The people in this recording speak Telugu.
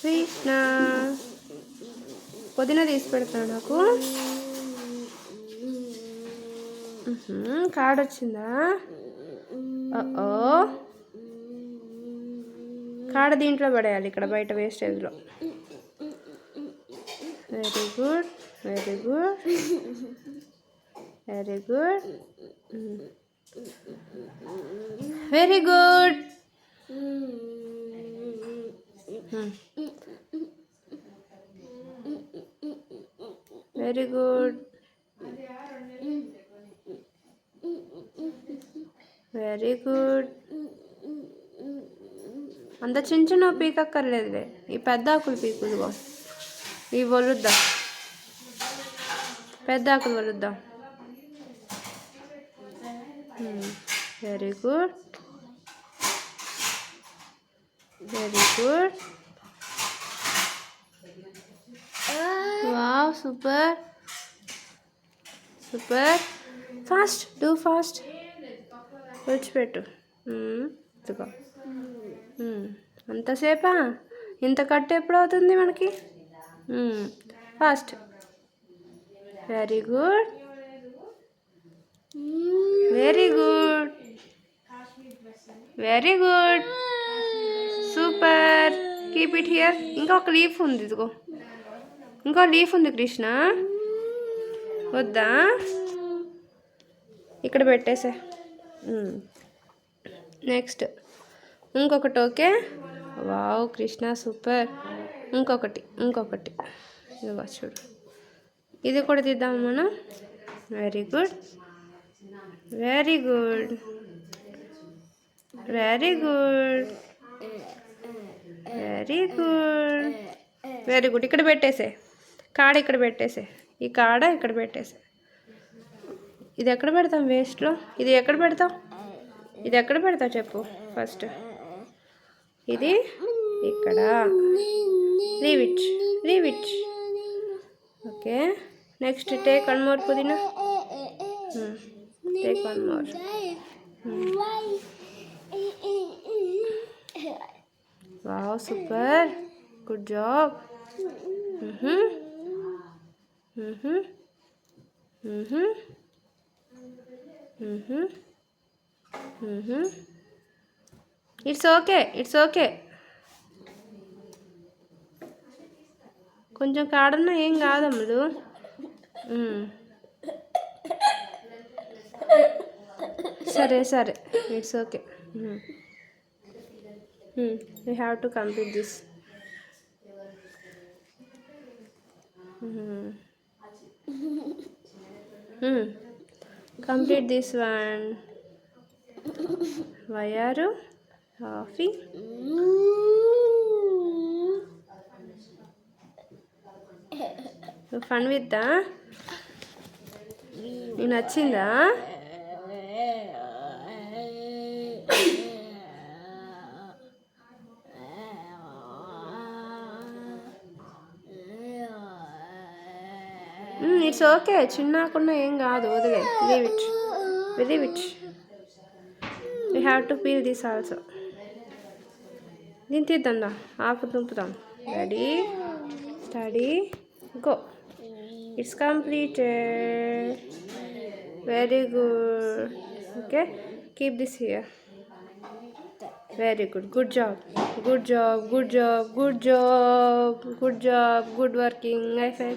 కృష్ణ. పుదీనా తీసి పెడతాడు నాకు. కార్డ్ వచ్చిందా? ఓ కాడ దీంట్లో పడేయాలి ఇక్కడ బయట వేస్టేజ్లో very good very good very good very good very good. Very good. అంత చిన్న చిన్న పీకక్కర్లేదులే. ఈ పెద్ద ఆకులు పీకులుగో ఇవి వలుద్దాం. పెద్ద ఆకులు వలుద్దాం. Very good. Very good. Wow super super fast do fast విడిచిపెట్టు ఇదిగో. అంతసేపా? ఇంత కట్ ఎప్పుడు అవుతుంది మనకి? Fast very good very good very good super keep it here ఇంకొక లీఫ్ ఉంది ఇదిగో. ఇంకో లీఫ్ ఉంది కృష్ణ. వద్దా? ఇక్కడ పెట్టేసే. నెక్స్ట్. ఇంకొకటి ఓకే? Wow Krishna super. ఇంకొకటి ఇంకొకటి. ఇదిగో చూడు. ఇది కూడా తీద్దాం మనం. Very good very good very good very good very good ఇక్కడ పెట్టేసే. కాడ ఇక్కడ పెట్టేసే. ఈ కాడ ఇక్కడ పెట్టేసే. ఇది ఎక్కడ పెడతాం వేస్ట్లో? ఇది ఎక్కడ పెడతాం? ఇది ఎక్కడ పెడతావు చెప్పు ఫస్ట్. ఇది ఇక్కడ. Leave it leave it okay. Next take one more pudina. Take one more wow super good job it's okay it's okay కొంచెం కాడన్నా ఏం కాదమ్ములు mm. సరే సరే. It's okay you have to complete this complete this one వయారు coffee fun with నీకు నచ్చిందా ఇట్స్ ఓకే చిన్నకున్నా ఏం కాదు. వదిలే. Leave it leave it we have to peel this also దీన్ని తీద్దాం ఆకు తుంపుదాం ready steady go it's completed very good okay keep this here very good good job good job good job good job good job good working high five